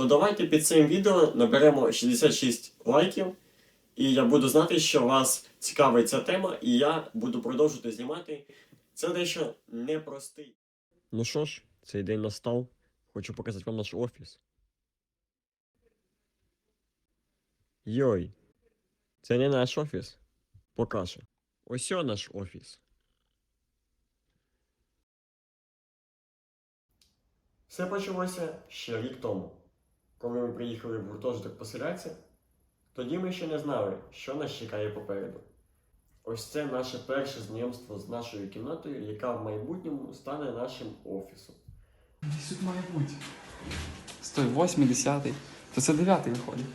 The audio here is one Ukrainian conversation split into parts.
то давайте під цим відео наберемо 66 лайків. І я буду знати, що вас цікавить ця тема, і я буду продовжувати знімати. Це дещо непростий. Ну що ж, цей день настав. Хочу показати вам наш офіс. Йой, це не наш офіс. Покажу. Ось наш офіс. Все почалося ще рік тому, коли ми приїхали в гуртожиток поселятися. Тоді ми ще не знали, що нас чекає попереду. Ось це наше перше знайомство з нашою кімнатою, яка в майбутньому стане нашим офісом. Десь тут має бути. Стой, восьмий, десятий. То це дев'ятий виходить.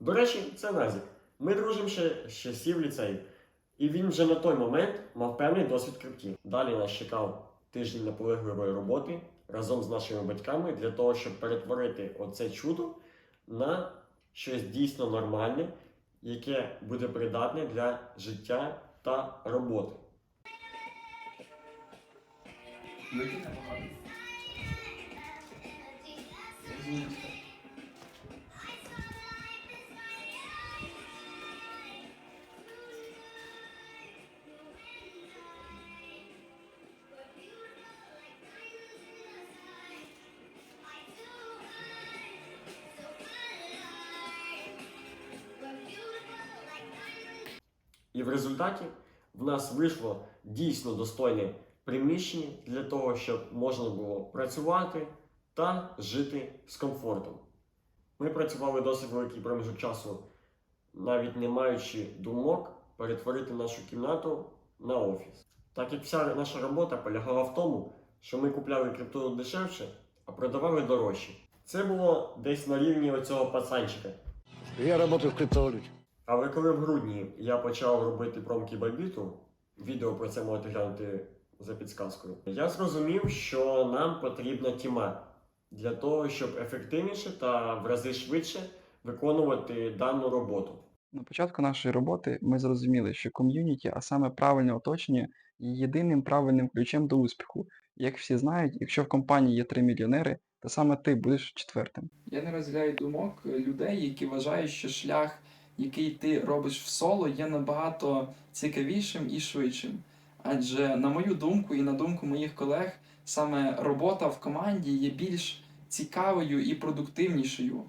До речі, це Назік. Ми дружимо ще з часів ліцею. І він вже на той момент мав певний досвід крипті. Далі нас чекав тиждень наполегливої роботи разом з нашими батьками для того, щоб перетворити оце чудо на щось дійсно нормальне, яке буде придатне для життя та роботи. І в результаті в нас вийшло дійсно достойне приміщення для того, щоб можна було працювати та жити з комфортом. Ми працювали досить великий проміжок часу, навіть не маючи думок перетворити нашу кімнату на офіс. Так як вся наша робота полягала в тому, що ми купляли крипту дешевше, а продавали дорожче. Це було десь на рівні оцього пацанчика. Я работаю в криптовалюте. Але коли в грудні я почав робити промки Байбіту, відео про це можете глянути за підсказкою, я зрозумів, що нам потрібна тіма для того, щоб ефективніше та в рази швидше виконувати дану роботу. На початку нашої роботи ми зрозуміли, що ком'юніті, а саме правильне оточення, є єдиним правильним ключем до успіху. Як всі знають, якщо в компанії є три мільйонери, то саме ти будеш четвертим. Я не розділяю думок людей, які вважають, що шлях, який ти робиш в соло, є набагато цікавішим і швидшим. Адже, на мою думку і на думку моїх колег, саме робота в команді є більш цікавою і продуктивнішою.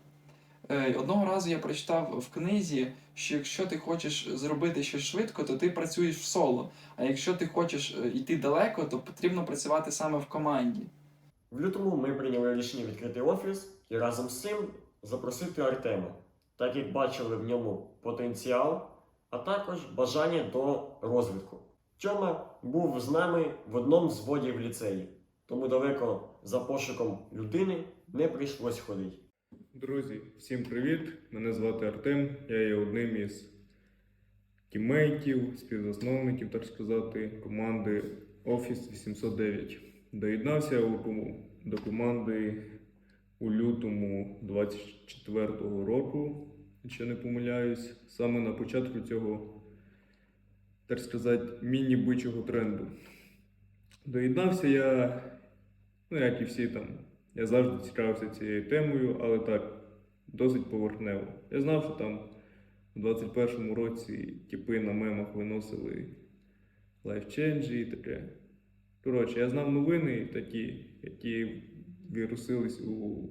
Е, Одного разу я прочитав в книзі, що якщо ти хочеш зробити щось швидко, то ти працюєш в соло. А якщо ти хочеш е, йти далеко, то потрібно працювати саме в команді. В лютому ми прийняли рішення відкрити офіс і разом з цим запросити Артема, так як бачили в ньому потенціал, а також бажання до розвитку. Тьома був з нами в одному з водів ліцеї, тому далеко за пошуком людини не прийшлось ходити. Друзі, всім привіт! Мене звати Артем. Я є одним із тіммейтів, співзасновників, так сказати, команди Office 809. Доєднався до команди у лютому 24-го року, якщо не помиляюсь, саме на початку цього, так сказати, міні-бичого тренду. Доєднався я, ну як і всі там, я завжди цікавився цією темою, але так, досить поверхнево. Я знав, що там у 21-му році типи на мемах виносили лайфченджі і таке. Коротше, я знав новини такі, які вірусились у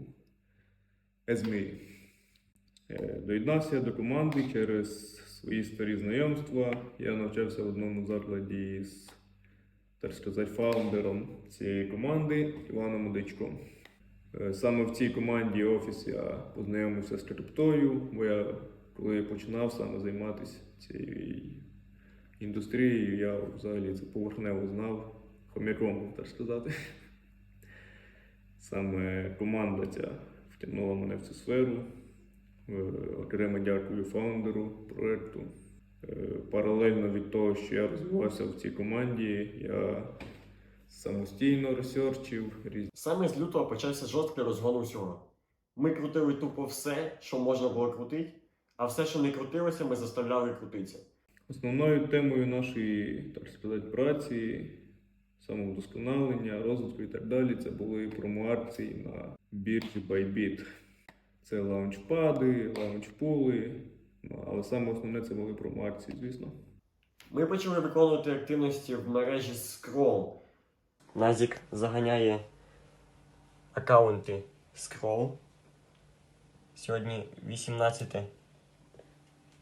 ЕЗМІ. Е, Доєднався до команди через свої старі знайомства. Я навчався в одному закладі з, так сказати, фаундером цієї команди Іваном Медичком. Е, Саме в цій команді офіс я познайомився з криптою, бо я коли починав саме займатися цією індустрією, я взагалі це поверхнево знав, хомяком, так сказати. Саме команда ця втягнула мене в цю сферу. Е, Окремо дякую фаундеру проекту. Е, Паралельно від того, що я розвивався в цій команді, я самостійно ресерчив. Саме з лютого почався жорсткий розгон усього. Ми крутили тупо все, що можна було крутити, а все, що не крутилося, ми заставляли крутитися. Основною темою нашої, так сказати, праці, самовдосконалення, розвитку і так далі, це були промоакції на біржі Bybit. Це лаунчпади, лаунчпули. Ну, Але саме основне це були промоакції, звісно. Ми почали виконувати активності в мережі Scroll. Назік заганяє аккаунти Scroll. Сьогодні 18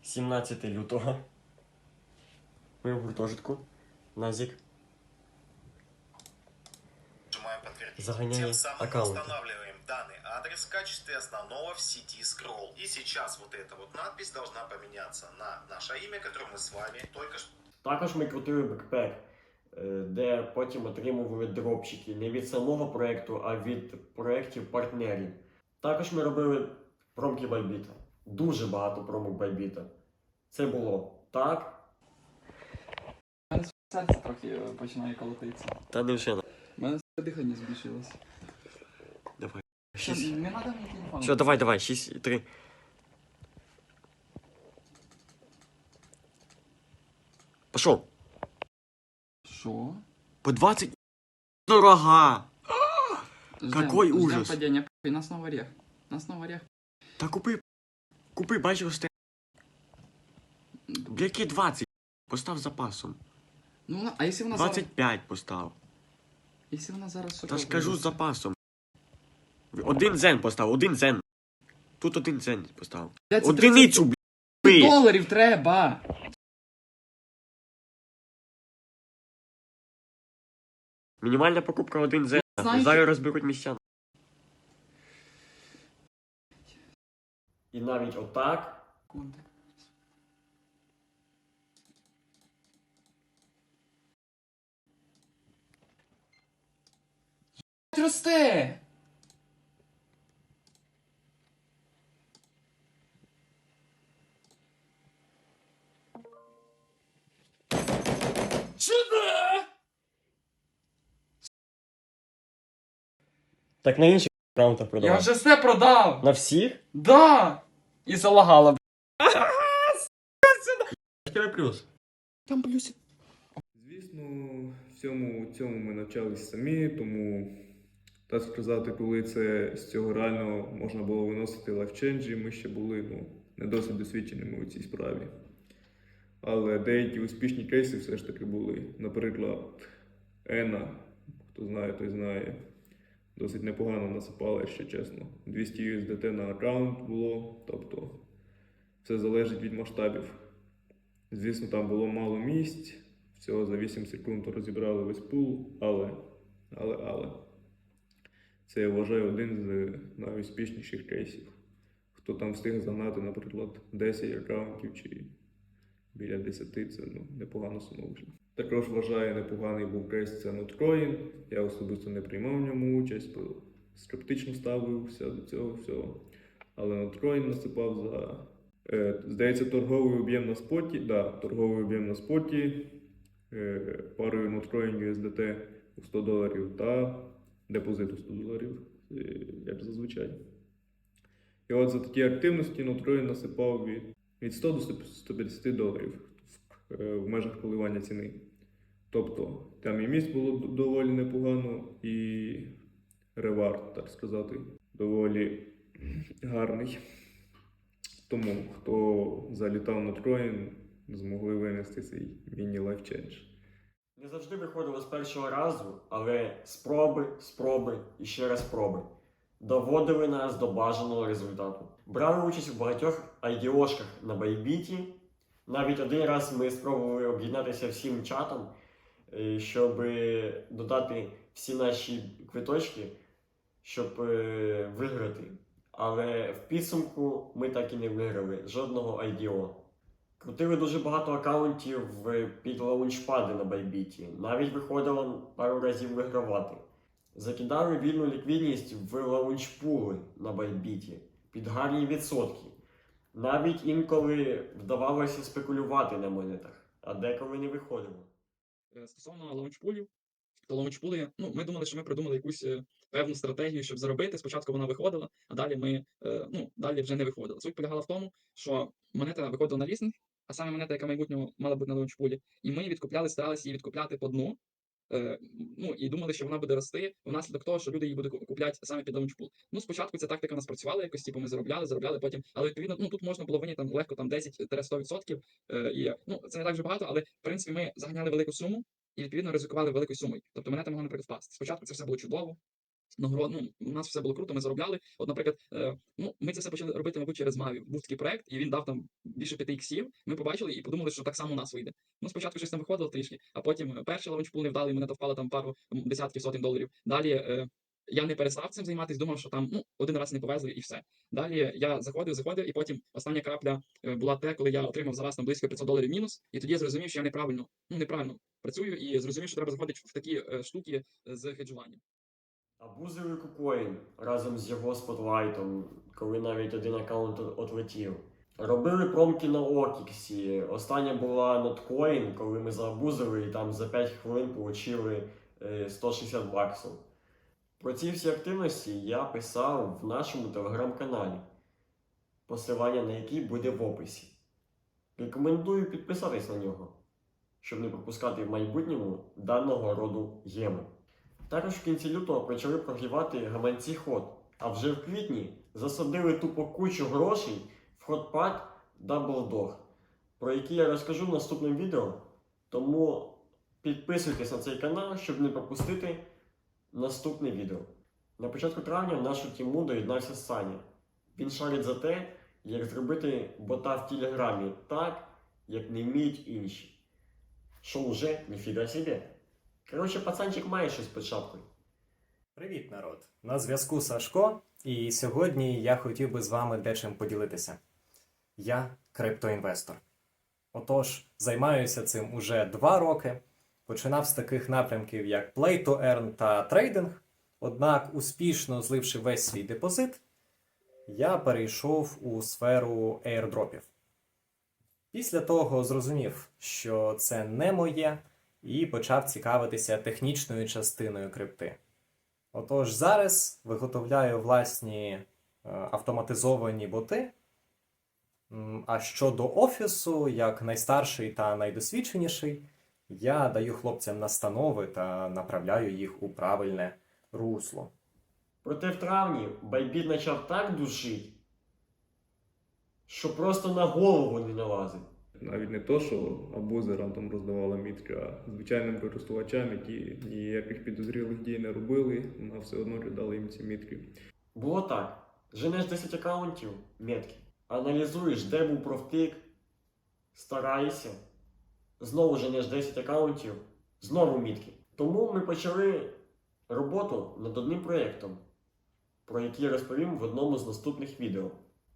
17 лютого. Ми в гуртожитку. Назік Нажимаем подтвердить. Загоняем Тем самым мы аккаунты. устанавливаем данный адрес в качестве основного в сети Scroll. И сейчас вот эта вот надпись должна поменяться на наше имя, которое мы с вами только что Також ми крутили бекпек, е, де потім отримували дропчики не від самого проекту, а від проєктів партнерів. Також ми робили промки Байбіта. Дуже багато промок Байбіта. Це було так. У мене серце трохи е, починає колотитися. Та не вже. У мене дихання збільшилось. Давай. Що, не треба мені телефон. Все, давай, давай, 6, 3. Пошел. Що? По 20 дорога. Ждем, Какой ждем ужас. падіння. Нас на орех. Нас на орех. Та купи. Купи, бачиш, росте. Які 20? Постав запасом. Ну, вона- а якщо вона зараз... 25 постав. Якщо вона зараз... Та ж кажу з запасом. Один зен постав, один зен. Тут один зен постав. Це Одиницю, 30 блядь. доларів треба! Мінімальна покупка один зен. Знаєш- Зараз розберуть містян. І навіть отак Секунди. Росте! Сюда! Так на інших аккаунтах Я продавав. вже все продав! На всіх? Да! І залагала, б***. плюс. Там плюсик. Звісно, всьому цьому ми навчались самі, тому так сказати, коли це з цього реально можна було виносити лайфченджі, ми ще були ну, не досить досвідченими у цій справі. Але деякі успішні кейси все ж таки були. Наприклад, Ена, хто знає, той знає, досить непогано насипала, якщо чесно. 200 USDT на аккаунт було, тобто все залежить від масштабів. Звісно, там було мало місць, всього за 8 секунд розібрали весь пул, але, але, але. Це я вважаю один з найуспішніших кейсів. Хто там встиг загнати, наприклад, 10 аккаунтів чи біля 10, це ну, непогано вийшла. Також вважаю, непоганий був кейс це Notcoin. Я особисто не приймав в ньому участь, скептично ставився до цього всього. Але Notcoin насипав за Е, Здається, торговий об'єм на споті. Да, торговий об'єм на споті е, парою Notcoin USDT у 100 доларів та депозит у 100 доларів, е, як зазвичай. І от за такі активності Notcoin насипав від, від 100 до 150 доларів в, е, в межах коливання ціни. Тобто там і місць було доволі непогано, і ревард, так сказати, доволі гарний. Тому, хто залітав на Троїн, змогли винести цей міні-лайф чендж. Не завжди виходило з першого разу, але спроби, спроби і ще раз спроби доводили нас до бажаного результату. Брали участь у багатьох айдіошках на Байбіті. Навіть один раз ми спробували об'єднатися всім чатом, е, щоб е, додати всі наші квиточки, щоб е, виграти. Але в підсумку ми так і не виграли жодного IDO. Крутили дуже багато аккаунтів під лаунчпади на Байбіті. Навіть виходило пару разів вигравати. Закидали вільну ліквідність в лаунчпули на Байбіті під гарні відсотки. Навіть інколи вдавалося спекулювати на монетах, а деколи не виходило. Е, Стосовно лаунчпулів, то лаунчпули, ну, ми думали, що ми придумали якусь е, певну стратегію, щоб заробити. Спочатку вона виходила, а далі ми е, ну, далі вже не виходила. Суть полягала в тому, що монета виходила на лістинг, а саме монета, яка в майбутньому мала бути на лаунчпулі, і ми відкупляли, старалися її відкупляти по дну, е, ну і думали, що вона буде рости внаслідок того, що люди її будуть купляти саме під лаунчпул. Ну, спочатку ця тактика нас працювала якось, типу, ми заробляли, заробляли потім, але відповідно, ну тут можна було виняти там легко там 10-100%. Е, і ну це не так вже багато, але в принципі ми заганяли велику суму і відповідно ризикували великою сумою. Тобто монета могла, наприклад, впасти. Спочатку це все було чудово. Нагород, ну, у нас все було круто, ми заробляли. От, наприклад, е, ну, ми це все почали робити, мабуть, через Маві. Був такий проект, і він дав там більше 5 іксів. Ми побачили і подумали, що так само у нас вийде. Ну, спочатку щось там виходило трішки, а потім е, перший лаунчпул не вдалий, мене то впало там пару десятків сотень доларів. Далі е, я не перестав цим займатися, думав, що там ну, один раз не повезли і все. Далі я заходив, заходив, і потім остання крапля була те, коли я отримав за раз там близько 500 доларів мінус, і тоді я зрозумів, що я неправильно, ну неправильно працюю, і зрозумів, що треба заходити в такі штуки з хеджуванням. Абузили кукоін разом з його спотлайтом, коли навіть один аккаунт отлетів. Робили промки на Окіксі. Остання була ноткоін, коли ми заабузили і там за 5 хвилин отримали 160 баксів. Про ці всі активності я писав в нашому телеграм-каналі, посилання на який буде в описі. Рекомендую підписатись на нього, щоб не пропускати в майбутньому даного роду єми. Також в кінці лютого почали прогрівати гаманці ход, а вже в квітні засадили тупо кучу грошей в хотпад Double Dog, про який я розкажу в наступному відео. Тому підписуйтесь на цей канал, щоб не пропустити наступне відео. На початку травня в нашу тіму доєднався Саня. Він шарить за те, як зробити бота в Телеграмі так, як не вміють інші. Що уже ніфіга собі. Коротше, пацанчик має щось під шапкою. Привіт, народ! На зв'язку Сашко, і сьогодні я хотів би з вами дечим поділитися. Я криптоінвестор. Отож, займаюся цим уже два роки. Починав з таких напрямків, як Play to Earn та трейдинг. Однак, успішно зливши весь свій депозит, я перейшов у сферу airdropів. Після того зрозумів, що це не моє, і почав цікавитися технічною частиною крипти. Отож, зараз виготовляю власні е, автоматизовані боти. А щодо офісу, як найстарший та найдосвідченіший, я даю хлопцям настанови та направляю їх у правильне русло. Проте в травні Байбіт почав так душить, що просто на голову не налазить. Навіть не то, що абузерам там роздавала мітки, а звичайним користувачам, які ніяких підозрілих дій не робили, вона все одно кидала їм ці мітки. Було так: женеш 10 аккаунтів, метки, аналізуєш, де був профтик, стараєшся, знову женеш 10 аккаунтів, знову мітки. Тому ми почали роботу над одним проєктом, про який розповім в одному з наступних відео.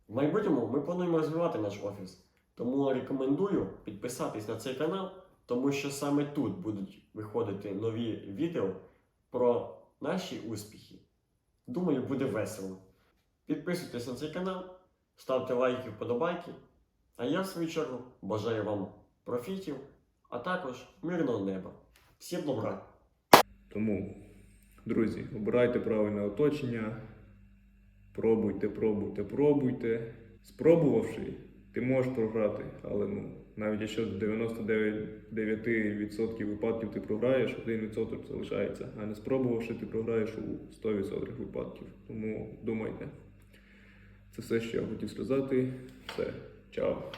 В майбутньому ми плануємо розвивати наш офіс. Тому рекомендую підписатись на цей канал, тому що саме тут будуть виходити нові відео про наші успіхи. Думаю, буде весело. Підписуйтесь на цей канал, ставте лайки, вподобайки. А я, в свою чергу, бажаю вам профітів, а також мирного неба. Всім добра! Тому, друзі, обирайте правильне оточення, пробуйте, пробуйте, пробуйте. Спробувавши, ти можеш програти, але ну, навіть якщо з 99% випадків ти програєш, 1% залишається. А не спробувавши, ти програєш у 100% випадків. Тому думайте. Це все, що я хотів сказати. Все, чао.